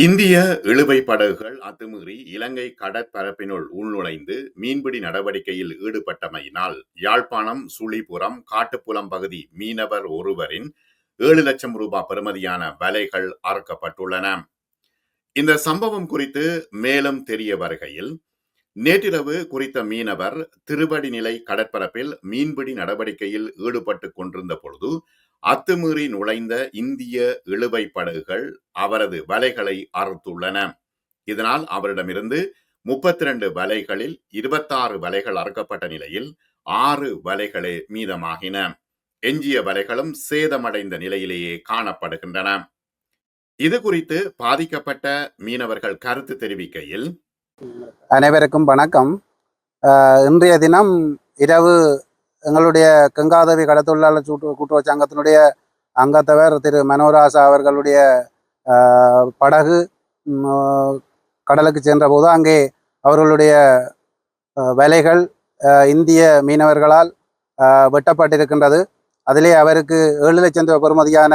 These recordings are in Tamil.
இந்திய இழுவை படகுகள் அத்துமீறி இலங்கை கடற்பரப்பினுள் உள்நுழைந்து மீன்பிடி நடவடிக்கையில் ஈடுபட்டமையினால் யாழ்ப்பாணம் சுழிபுரம் காட்டுப்புலம் பகுதி மீனவர் ஒருவரின் ஏழு லட்சம் ரூபாய் பெறுமதியான வலைகள் அறுக்கப்பட்டுள்ளன. இந்த சம்பவம் குறித்து மேலும் தெரிய வருகையில் நேற்றிரவு குறித்த மீனவர் திருவடிநிலை கடற்பரப்பில் மீன்பிடி நடவடிக்கையில் ஈடுபட்டு கொண்டிருந்த பொழுது அத்துமீறி நுழைந்த இந்திய இழுவை படகுகள் அவரது வலைகளை அறுத்துள்ளன. இதனால் அவரிடமிருந்து முப்பத்தி ரெண்டு வலைகளில் இருபத்தாறு வலைகள் அறுக்கப்பட்ட நிலையில் ஆறு வலைகளே மீதமாகின. எஞ்சிய வலைகளும் சேதமடைந்த நிலையிலேயே காணப்படுகின்றன. இது குறித்து பாதிக்கப்பட்ட மீனவர்கள் கருத்து தெரிவிக்கையில் அனைவருக்கும் வணக்கம். இன்றைய தினம் இரவு எங்களுடைய கங்காதவி கடத்தொழிலாளர் கூட்டு கூட்டுறவு சங்கத்தினுடைய அங்கத்தவர் திரு மனோராசா அவர்களுடைய படகு கடலுக்கு சென்றபோது அங்கே அவர்களுடைய வலைகள் இந்திய மீனவர்களால் வெட்டப்பட்டிருக்கின்றது. அதிலே அவருக்கு ஏழு லட்சம் ரூபாய் பெறுமதியான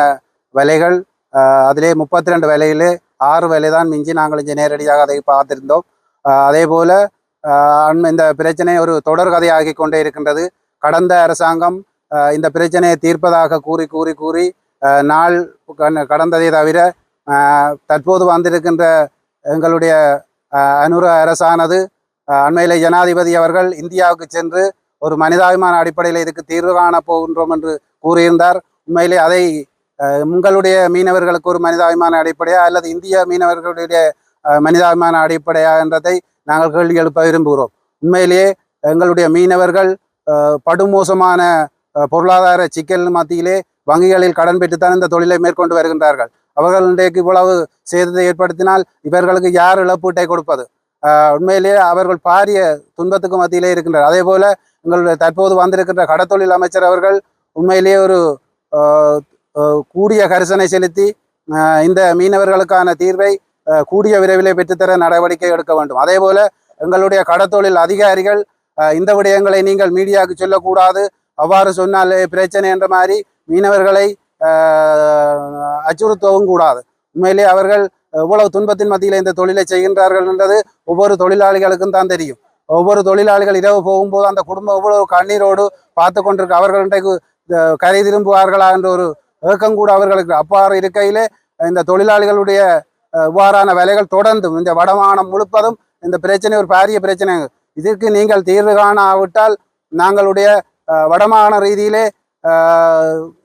விலைகள் அதிலே முப்பத்தி ரெண்டு விலையிலே ஆறு விலை தான் மிஞ்சி நாங்கள் இங்கே நேரடியாக அதை பார்த்திருந்தோம். அதே போல இந்த பிரச்சனை ஒரு தொடர் கதையாகி கொண்டே இருக்கின்றது. கடந்த அரசாங்கம் இந்த பிரச்சனையை தீர்ப்பதாக கூறி கூறி கூறி நாள் கண்- கடந்ததை தவிர தற்போது வந்திருக்கின்ற எங்களுடைய அனுர அரசானது அண்மையில் ஜனாதிபதி அவர்கள் இந்தியாவுக்கு சென்று ஒரு மனிதாபிமான அடிப்படையில் இதுக்கு தீர்வு காண போகின்றோம் என்று கூறியிருந்தார். உண்மையிலே அதை உங்களுடைய மீனவர்களுக்கு ஒரு மனிதாபிமான அடிப்படையா அல்லது இந்திய மீனவர்களுடைய மனிதாபிமான அடிப்படையா என்றதை நாங்கள் கேள்வி எழுப்ப விரும்புகிறோம். உண்மையிலேயே எங்களுடைய மீனவர்கள் படுமோசமான பொருளாதார சிக்கல் மத்தியிலே வங்கிகளில் கடன் பெற்றுத்தான் இந்த தொழிலை மேற்கொண்டு வருகின்றார்கள். அவர்கள் இன்றைக்கு இவ்வளவு சேதத்தை ஏற்படுத்தினால் இவர்களுக்கு யார் இழப்பீட்டை கொடுப்பது? உண்மையிலேயே அவர்கள் பாரிய துன்பத்துக்கு மத்தியிலே இருக்கின்றனர். அதே போல எங்களுடைய தற்போது வந்திருக்கின்ற கடத்தொழில் அமைச்சர் அவர்கள் உண்மையிலேயே ஒரு கூடிய கரிசனை செலுத்தி இந்த மீனவர்களுக்கான தீர்வை கூடிய விரைவிலே பெற்றுத்தர நடவடிக்கை எடுக்க வேண்டும். அதே போல எங்களுடைய கடத்தொழில் அதிகாரிகள் இந்த விடயங்களை நீங்கள் மீடியாவுக்கு சொல்லக்கூடாது. அவ்வாறு சொன்னாலே பிரச்சனை என்ற மாதிரி மீனவர்களை அச்சுறுத்தவும் கூடாது. உண்மையிலே அவர்கள் எவ்வளவு துன்பத்தின் மத்தியில் இந்த தொழிலை செய்கின்றார்கள் என்றது ஒவ்வொரு தொழிலாளிகளுக்கும் தான் தெரியும். ஒவ்வொரு தொழிலாளிகள் இரவு போகும்போது அந்த குடும்பம் எவ்வளவு கண்ணீரோடு பார்த்து கொண்டிருக்க அவர்கள் இன்றைக்கு கரை திரும்புவார்களா என்ற ஒரு ஏக்கம் கூட அவர்களுக்கு அப்பாறு இருக்கையிலே இந்த தொழிலாளிகளுடைய இவ்வாறான வேலைகள் தொடர்ந்தும் இந்த வடமானம் முழுப்பதும் இந்த பிரச்சனை ஒரு பாரிய பிரச்சனை இதற்கு நீங்கள் தீர்வு காணாவிட்டால் நாங்களுடைய வடமாகாண ரீதியிலே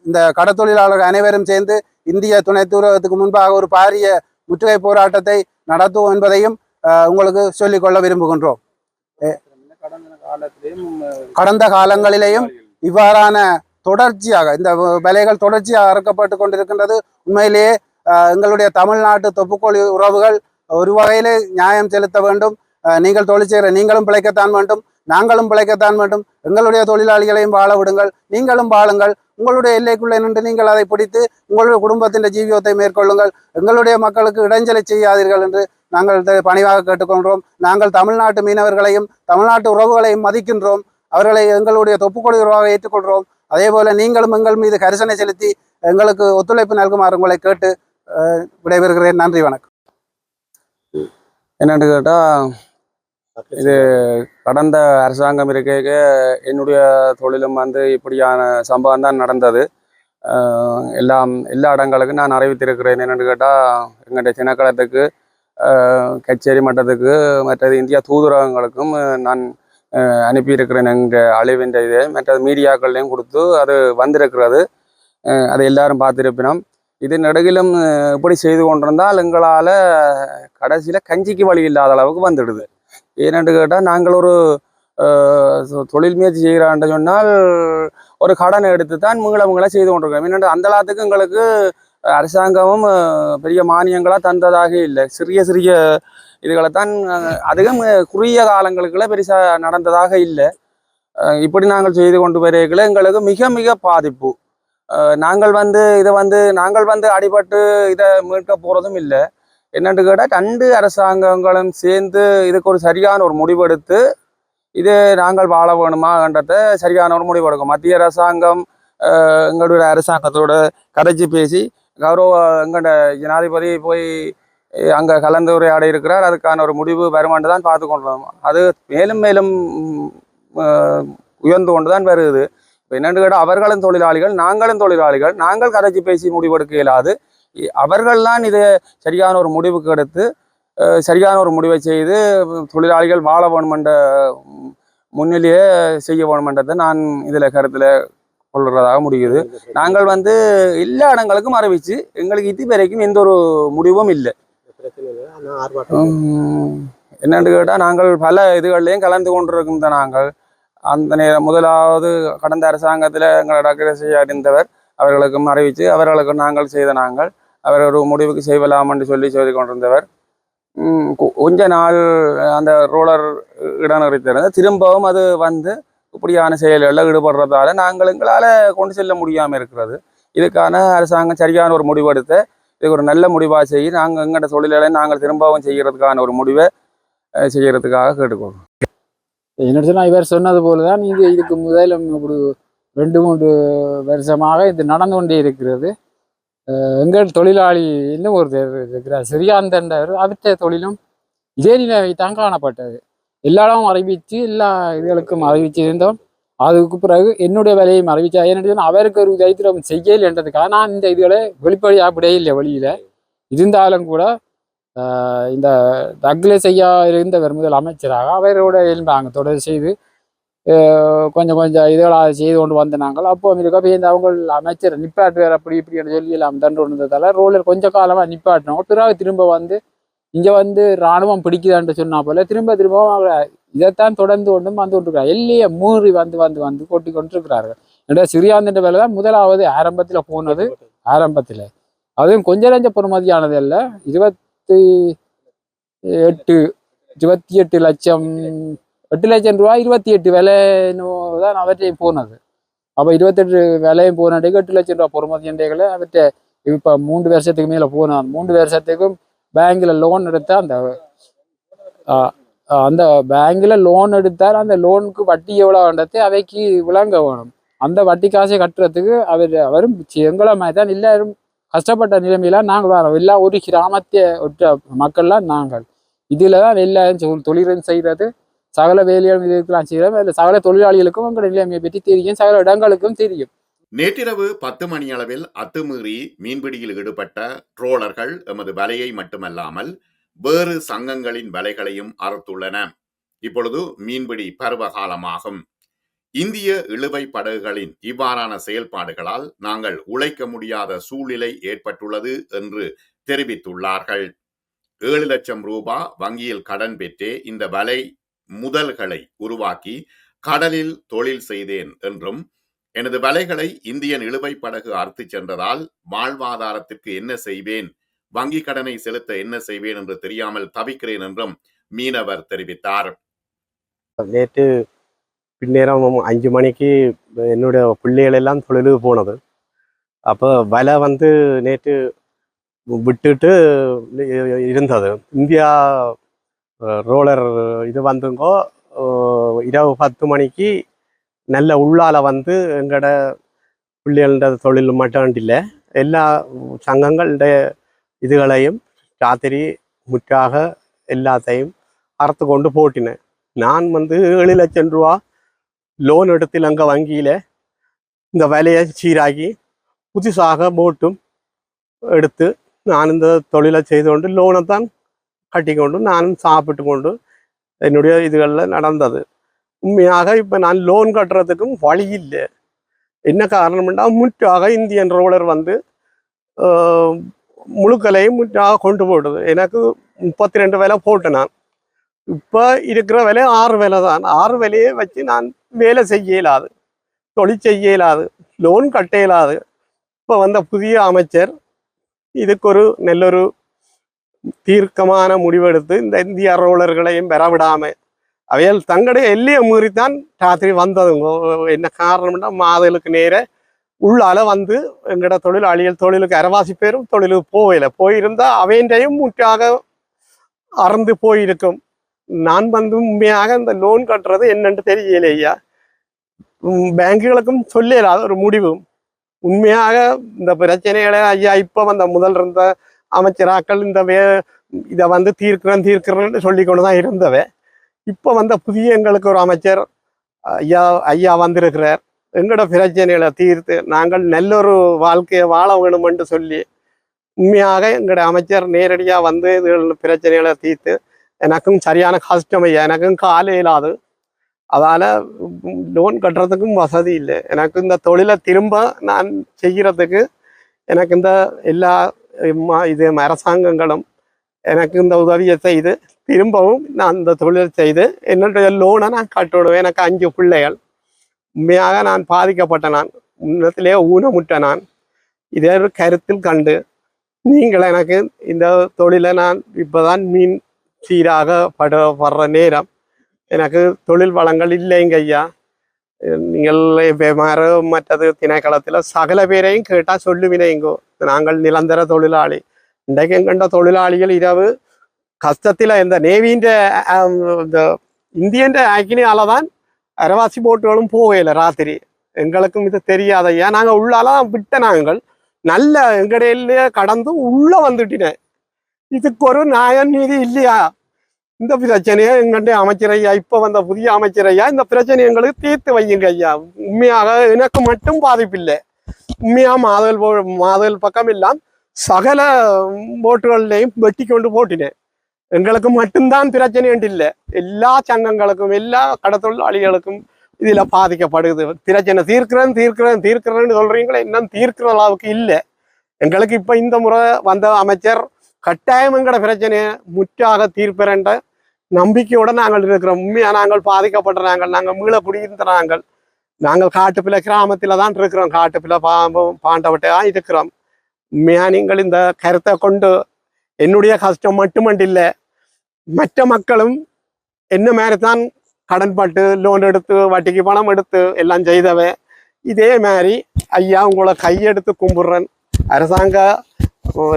இந்த கடத்தொழிலாளர்கள் அனைவரும் சேர்ந்து இந்திய துணை தூரகத்துக்கு முன்பாக ஒரு பாரிய முற்றுகை போராட்டத்தை நடத்துவோம் என்பதையும் உங்களுக்கு சொல்லிக்கொள்ள விரும்புகின்றோம். கடந்த காலங்களிலேயும் இவ்வாறான தொடர்ச்சியாக இந்த விலைகள் தொடர்ச்சியாக அறுக்கப்பட்டு கொண்டிருக்கின்றது. உண்மையிலேயே எங்களுடைய தமிழ்நாட்டு தொப்புக்கோழி உறவுகள் ஒரு வகையிலே நியாயம் செலுத்த வேண்டும். நீங்கள் தொழில் செய்கிற நீங்களும் பிழைக்கத்தான் வேண்டும் நாங்களும் பிழைக்கத்தான் வேண்டும். எங்களுடைய தொழிலாளிகளையும் வாழ விடுங்கள். நீங்களும் வாழுங்கள். உங்களுடைய எல்லைக்குள்ளே நின்று நீங்கள் அதை பிடித்து உங்களுடைய குடும்பத்தின் ஜீவியத்தை மேற்கொள்ளுங்கள். எங்களுடைய மக்களுக்கு இடைஞ்சலை செய்யாதீர்கள் என்று நாங்கள் பணிவாக கேட்டுக்கொள்கிறோம். நாங்கள் தமிழ்நாட்டு மீனவர்களையும் தமிழ்நாட்டு உறவுகளையும் மதிக்கின்றோம். அவர்களை எங்களுடைய தொப்புக்கொடி உறவாக ஏற்றுக்கொள்கிறோம். அதே போல நீங்களும் எங்கள் மீது கரிசனை செலுத்தி எங்களுக்கு ஒத்துழைப்பு நல்குமாறு உங்களை கேட்டு அஹ், விடைபெறுகிறேன். நன்றி வணக்கம். என்னென்று கேட்டால் இது கடந்த அரசாங்கம் இருக்க என்னுடைய தொழிலும் வந்து இப்படியான சம்பவம் தான் நடந்தது. எல்லாம் எல்லா இடங்களுக்கும் நான் அறிவித்திருக்கிறேன். என்னென்னு கேட்டால் எங்களுடைய சின்னக்களத்துக்கு ஆஹ் கச்சேரி மட்டத்துக்கு மற்றது இந்தியா தூதரகங்களுக்கும் நான் அனுப்பியிருக்கிறேன் எங்கள் அழிவின்ற இது. மற்றது மீடியாக்கள்லையும் கொடுத்து அது வந்திருக்கிறது. அதை எல்லாரும் பார்த்திருப்பினோம். இது நடுகிலும் இப்படி செய்து கொண்டிருந்தால் எங்களால் கடைசியில் கஞ்சிக்கு வழி இல்லாத அளவுக்கு வந்துடுது. ஏனென்று கேட்டால் நாங்கள் ஒரு தொழில் முயற்சி செய்கிறான்னு சொன்னால் ஒரு கடனை எடுத்து தான் மீள மீள செய்து கொண்டிருக்கிறோம். என்னென்று அந்த அளவுக்கு எங்களுக்கு அரசாங்கமும் பெரிய மானியங்களாக தந்ததாக இல்லை. சிறிய சிறிய இதுகளை தான் அதிகம் குறுகிய காலங்களுக்குள்ள பெருசாக நடந்ததாக இல்லை. இப்படி நாங்கள் செய்து கொண்டு வரையில எங்களுக்கு மிக மிக பாதிப்பு. நாங்கள் வந்து இதை வந்து நாங்கள் வந்து அடிபட்டு இதை மீட்க போகிறதும் இல்லை. என்னென்று கேட்டால் ரெண்டு அரசாங்கங்களும் சேர்ந்து இதுக்கு ஒரு சரியான ஒரு முடிவெடுத்து இது நாங்கள் வாழ வேணுமான்றத சரியான ஒரு முடிவெடுக்கும். மத்திய அரசாங்கம் எங்களுடைய அரசாங்கத்தோட கதைச்சி பேசி கௌரவ எங்கள்ட ஜனாதிபதி போய் அங்கே அங்க கலந்துரையாட இருக்கிறார். அதுக்கான ஒரு முடிவு வருமானு தான் பார்த்து கொண்டோம். அது மேலும் மேலும் உயர்ந்து கொண்டு தான் வருது. இப்போ என்னென்னு கேட்டால் அவர்களும் தொழிலாளிகள் நாங்களும் தொழிலாளிகள் நாங்கள் கதைச்சி பேசி முடிவெடுக்க இயலாது. அவர்கள்தான் இதை சரியான ஒரு முடிவுக்கு எடுத்து சரியான ஒரு முடிவை செய்து தொழிலாளிகள் வாழ வேணுமென்ற முன்னிலையே செய்ய வேணுமென்றதை நான் இதில் கருத்தில் கொள்கிறதாக முடியுது. நாங்கள் வந்து எல்லா இடங்களுக்கும் அறிவிச்சு எங்களுக்கு இது வரைக்கும் எந்த ஒரு முடிவும் இல்லை. என்னென்னு கேட்டால் நாங்கள் பல இதுகள்லையும் கலந்து கொண்டிருக்கின்ற நாங்கள். அந்த நேரம் முதலாவது கடந்த அரசாங்கத்தில் எங்களை டாக்டர் செய்ய அறிந்தவர் அவர்களுக்கும் அறிவித்து அவர்களுக்கு நாங்கள் செய்த நாங்கள். அவர் ஒரு முடிவுக்கு செய்வலாம் என்று சொல்லி சொல்லி கொண்டிருந்தவர். கொஞ்ச நாள் அந்த ரோலர் இடநிறுத்திருந்தது திரும்பவும் அது வந்து இப்படியான செயல்களில் ஈடுபடுறதால நாங்கள் எங்களால் கொண்டு செல்ல முடியாமல் இருக்கிறது. இதுக்கான அரசாங்கம் சரியான ஒரு முடிவு எடுத்து இது ஒரு நல்ல முடிவாக செய்ய நாங்கள் எங்களோட தொழில்களை நாங்கள் திரும்பவும் செய்கிறதுக்கான ஒரு முடிவை செய்கிறதுக்காக கேட்டுக்கொள்வோம் கேட்டுக்கொள்கிறோம். என்னோட இவர் சொன்னது போல தான் இது இதுக்கு முதலும் ஒரு ரெண்டு மூன்று வருஷமாக இது நடந்து கொண்டே இருக்கிறது. எங்கள் தொழிலாளி இன்னும் ஒரு இருக்கிறார். சிறியாந்தண்டவர் அவற்ற தொழிலும் இதே நிலைமை தான் காணப்பட்டது. எல்லாரும் அறிவித்து எல்லா இதுகளுக்கும் அறிவிச்சிருந்தோம் அதுக்கு பிறகு என்னுடைய வேலையும் அறிவிச்சா என்னுடைய அவருக்கு ஒரு தைத்திரம் செய்யலைன்றதுக்காக நான் இந்த இதுகளை வெளிப்படையாக அப்படியே இல்லை வெளியில. இருந்தாலும் கூட இந்த டக்ளஸ் ஐயா இருந்தவர் முதல் அமைச்சராக அவரோட இருந்தாங்க தொடர்பு செய்து கொஞ்சம் கொஞ்சம் இதுகளாக செய்து கொண்டு வந்த நாங்கள். அப்போ இருக்க இந்த அவங்க அமைச்சர் நிப்பாட்டுவார் அப்படி இப்படி சொல்லி எல்லாம் தண்டு வந்ததால ரோலர் கொஞ்ச காலமாக நிப்பாட்டினவங்க பிறகு திரும்ப வந்து இங்கே வந்து இராணுவம் பிடிக்குதான்னு சொன்னா போல திரும்ப திரும்ப அவங்க இதைத்தான் தொடர்ந்து ஒன்றும் வந்து கொண்டிருக்கிறார் எல்லையை மூறி வந்து வந்து வந்து கொட்டி கொண்டிருக்கிறார்கள். என்னோட சிறியாந்தின்ற வேலை தான் முதலாவது ஆரம்பத்தில் போனது. ஆரம்பத்தில். அதுவும் கொஞ்சம் நஞ்ச பொறுமதியானது அல்ல. இருபத்தி எட்டு இருபத்தி எட்டு லட்சம் எட்டு லட்சம் ரூபா இருபத்தி எட்டு விலை தான் அவற்றையும் போனது. அப்போ இருபத்தெட்டு விலையும் போனடைக்கு எட்டு லட்சம் ரூபா பொறுமதியண்டைகளை அவற்றை இப்போ மூன்று வருஷத்துக்கு மேலே போன மூன்று வருஷத்துக்கும் பேங்க்ல லோன் எடுத்தால் அந்த அந்த பேங்க்ல லோன் எடுத்தால் அந்த லோனுக்கு வட்டி எவ்வளோன்றது அவைக்கு விளங்க வேணும். அந்த வட்டி காசை கட்டுறதுக்கு அவர் அவரும் எங்களை மாதிரி தான் எல்லாரும் கஷ்டப்பட்ட நிலைமையில நாங்கள் வரோம். எல்லாம் ஒரு கிராமத்தை ஒற்ற மக்கள்லாம் நாங்கள். இதில் தான் எல்லாரும் தொழிலும் செய்கிறது. சகல வேலையாளர் இதுக்கெல்லாம் செய்கிறோம் சகல தொழிலாளிகளுக்கும் எங்களோட நிலைமையை பற்றி தெரியும். சகல இடங்களுக்கும் தெரியும். நேற்றிரவு பத்து மணி அளவில் அத்துமீறி மீன்பிடியில் ஈடுபட்ட ட்ரோலர்கள் எமது வலையை மட்டுமல்லாமல் வேறு சங்கங்களின் வலைகளையும் அறுத்துள்ளன. இப்பொழுது மீன்பிடி பருவகாலமாகும். இந்திய இழுவை படகுகளின் இவ்வாறான செயல்பாடுகளால் நாங்கள் உழைக்க முடியாத சூழ்நிலை ஏற்பட்டுள்ளது என்று தெரிவித்துள்ளார்கள். ஏழு லட்சம் ரூபாய் வங்கியில் கடன் பெற்றே இந்த வலை முதல்களை உருவாக்கி கடலில் தொழில் செய்தேன் என்றும் எனது வலைகளை இந்தியன் இழுவை படகு அறுத்துச் சென்றதால் வாழ்வாதாரத்திற்கு என்ன செய்வேன் வங்கி கடனை செலுத்த என்ன செய்வேன் என்று தெரியாமல் தவிக்கிறேன் என்றும் மீனவர் தெரிவித்தார். நேற்று பின்னேரம் அஞ்சு மணிக்கு என்னுடைய பிள்ளைகள் எல்லாம் தொழிலுக்கு போனது. அப்போ வலை வந்து நேற்று விட்டுட்டு இருந்தது. இந்தியா ரோலர் இது வந்துங்கோ இரவு பத்து மணிக்கு நல்ல உள்ளால வந்து எங்களோட பிள்ளைகள தொழில் மட்டும் இல்லை எல்லா சங்கங்களுடைய இதுகளையும் ராத்திரி முற்றாக எல்லாத்தையும் அறுத்து கொண்டு போட்டினேன். நான் வந்து ஏழு லட்சம் ரூபா லோன் எடுத்து அங்கே வங்கியில் இந்த வேலையை சீராக்கி புதுசாக போட்டும் எடுத்து நான் இந்த தொழிலை செய்து கொண்டு லோனை தான் கட்டிக்கொண்டு நானும் சாப்பிட்டு கொண்டு என்னுடைய இதுகளில் நடந்தது. உண்மையாக இப்போ நான் லோன் கட்டுறதுக்கும் வழி இல்லை. என்ன காரணம்னா முற்றாக இந்தியன் ரோலர் வந்து முழுக்கலையும் முற்றாக கொண்டு போடுது எனக்கு முப்பத்தி ரெண்டு வேலை போட்டேன் நான். இப்போ இருக்கிற விலை ஆறு விலை தான். ஆறு விலையை வச்சு நான் வேலை செய்ய இயலாது. தொழில் செய்ய இயலாது. லோன் கட்ட இயலாது. இப்போ வந்த புதிய அமைச்சர் இதுக்கு ஒரு நல்லொரு தீர்க்கமான முடிவெடுத்து இந்த இந்திய ரோலர்களையும் பெறவிடாம அவையால் தங்களுடைய எல்லையை மீறித்தான் ராத்திரி வந்ததுங்க என்ன காரணம்னா மாதலுக்கு நேர உள்ளால வந்து எங்கட தொழிலாளிகள் தொழிலுக்கு அரவாசி பேரும் தொழிலுக்கு போகல. போயிருந்தா அவையண்டையும் முற்றாக அறந்து போயிருக்கும். நான் வந்து உண்மையாக இந்த லோன் கட்டுறது என்னன்னு தெரியலையா? பேங்குகளுக்கும் சொல்லல அது ஒரு முடிவு உண்மையாக இந்த பிரச்சனைகளை ஐயா இப்போ வந்த முதல் இருந்த அமைச்சராக்கள் இந்த வே இதை வந்து தீர்க்கிறேன் தீர்க்கிறேன்னு சொல்லி கொண்டு தான் இருந்தவ இப்போ வந்த புதிய எங்களுக்கு ஒரு அமைச்சர் ஐயா ஐயா வந்திருக்கிறார். எங்களோட பிரச்சனைகளை தீர்த்து நாங்கள் நல்ல ஒரு வாழ்க்கையை வாழ வேணுமென்று சொல்லி உண்மையாக எங்களோட அமைச்சர் நேரடியாக வந்து இது பிரச்சனைகளை தீர்த்து எனக்கும் சரியான கஷ்டம் ஐயா எனக்கும் கால இல்லாது. அதால் லோன் கட்டுறதுக்கும் வசதி இல்லை. எனக்கு இந்த தொழிலை திரும்ப நான் செய்கிறதுக்கு எனக்கு இந்த எல்லா இது அரசாங்கங்களும் எனக்கு இந்த உதவியை செய்து திரும்பவும் நான் இந்த தொழில் செய்து என்னுடைய லோனை நான் கட்டுவிடுவேன். எனக்கு அஞ்சு பிள்ளைகள். உண்மையாக நான் பாதிக்கப்பட்ட நான். உன்னத்திலே ஊனமுட்ட நான். இதே ஒரு கருத்தில் கண்டு நீங்கள் எனக்கு இந்த தொழிலை நான் இப்போதான் மீன் சீராக பட வர்ற நேரம். எனக்கு தொழில் வளங்கள் இல்லைங்க ஐயா. நீங்கள் வேறு மற்றது திணைக்களத்தில் சகல பேரையும் கேட்டால் சொல்லுவினைங்கோ நாங்கள் நிரந்தர தொழிலாளி. இன்றைக்கு எங்கண்ட தொழிலாளிகள் இரவு கஷ்டத்தில் இந்த நேவின்ற இந்த இந்தியன்ற ஆக்கினியால தான் அரவாசி போட்டுகளும் போகல ராத்திரி. எங்களுக்கும் இது தெரியாத ஐயா நாங்கள் உள்ளாலாம் விட்ட நாங்கள். நல்ல எங்கடையில கடந்து உள்ள வந்துட்டினேன் இதுக்கு ஒரு நியாயம் நீதி இல்லையா? இந்த பிரச்சனையை எங்கள்கிட்ட அமைச்சர் ஐயா இப்போ வந்த புதிய அமைச்சர் ஐயா இந்த பிரச்சனை எங்களுக்கு தீர்த்து வையுங்க ஐயா உண்மையாக எனக்கு மட்டும் பாதிப்பில்லை. உண்மையா மாதல் போ- மாதல் பக்கம் எல்லாம் சகல போட்டுகள்லையும் வெட்டி கொண்டு போட்டினேன் எங்களுக்கு மட்டும்தான் பிரச்சனை இல்லை எல்லா சங்கங்களுக்கும் எல்லா கடத்தொழிலாளிகளுக்கும் இதுல பாதிக்கப்படுது பிரச்சனை தீர்க்கிறேன் தீர்க்கிறேன் தீர்க்கிறேன்னு சொல்றீங்களே இன்னும் தீர்க்கிற அளவுக்கு இல்லை எங்களுக்கு இப்ப இந்த முறை வந்த அமைச்சர் கட்டாயம் எங்கட பிரச்சனையை முற்றாக தீர்ப்பிரண்ட நம்பிக்கையோட நாங்கள் இருக்கிறோம் உண்மையா நாங்கள் பாதிக்கப்பட்ட நாங்கள் நாங்கள் மீள குடியிருந்த நாங்கள் நாங்கள் காட்டுப்பிள்ளை கிராமத்தில் தான் இருக்கிறோம். காட்டுப்பில பாம்பு பாண்டவட்டையா இருக்கிறோம். உண்மையா நீங்கள் இந்த கருத்தை கொண்டு என்னுடைய கஷ்டம் மட்டுமண்டில்லை மற்ற மக்களும் என்ன மாதிரி தான் கடன்பட்டு லோன் எடுத்து வட்டிக்கு பணம் எடுத்து எல்லாம் செய்தவன் இதே மாதிரி ஐயா உங்களை கையெடுத்து கும்பிடுறேன். அரசாங்க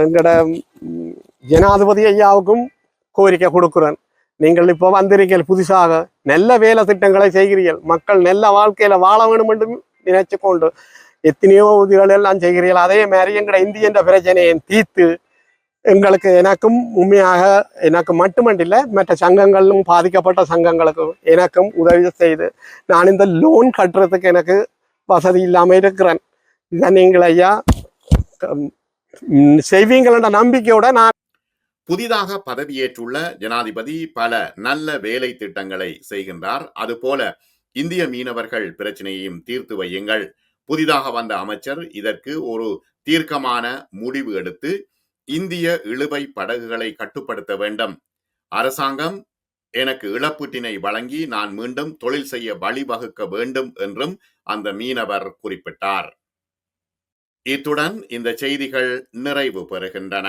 எங்களோட ஜனாதிபதி ஐயாவுக்கும் கோரிக்கை கொடுக்குறேன். நீங்கள் இப்போ வந்திருக்கீர்கள் புதுசாக. நல்ல வேலை திட்டங்களை செய்கிறீர்கள். மக்கள் நல்ல வாழ்க்கையில வாழ வேண்டும் என்று நினைச்சு கொண்டு எத்தனையோ உதவிகள் எல்லாம் செய்கிறீர்கள். அதே மாதிரி எங்கட இந்தியன்ற பிரச்சனையை தீர்த்து எங்களுக்கு எனக்கும் உண்மையாக எனக்கு மட்டுமண்டில்லை மற்ற சங்கங்களும் பாதிக்கப்பட்ட சங்கங்களுக்கும் எனக்கும் உதவி செய்து நான் இந்த லோன் கட்டுறதுக்கு எனக்கு வசதி இல்லாமல் இருக்கிறேன். இதை நீங்கள் ஐயா ம், நம்பிக்கையோட நான் புதிதாக பதவியேற்றுள்ள ஜனாதிபதி பல நல்ல வேலை திட்டங்களை செய்கின்றார். அதுபோல இந்திய மீனவர்கள் பிரச்சனையையும் தீர்த்து வையுங்கள். புதிதாக வந்த அமைச்சர் இதற்கு ஒரு தீர்க்கமான முடிவு எடுத்து இந்திய இழுவை படகுகளை கட்டுப்படுத்த வேண்டும். அரசாங்கம் எனக்கு இழப்பீட்டினை வழங்கி நான் மீண்டும் தொழில் செய்ய வழிவகுக்க வேண்டும் என்றும் அந்த மீனவர் குறிப்பிட்டார். இத்துடன் இந்த செய்திகள் நிறைவு பெறுகின்றன.